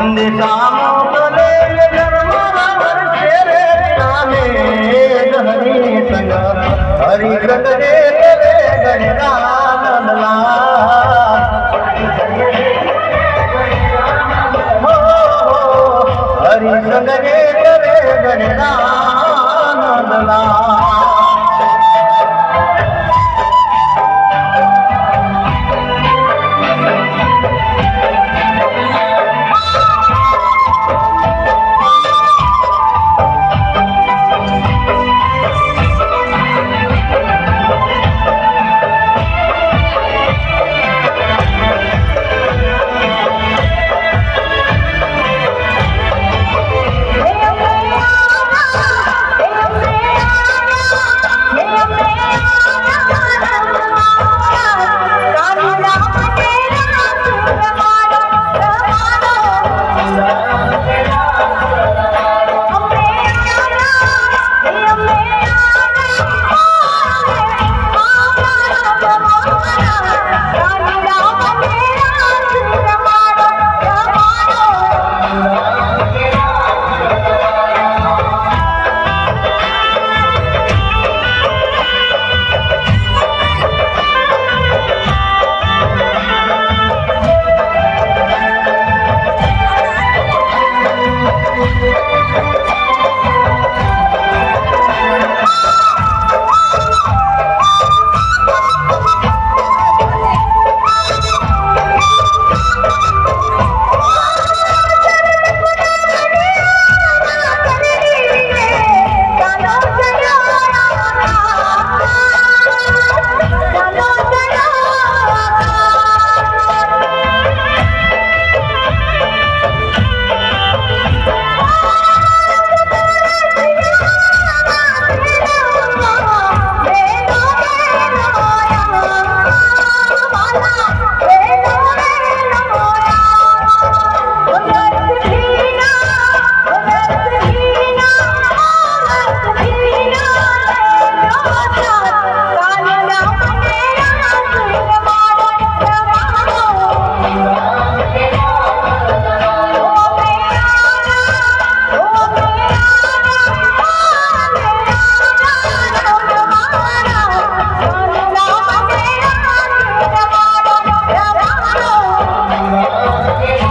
સામો તને ધર્મમાં હરી સંગ રે રે Yeah.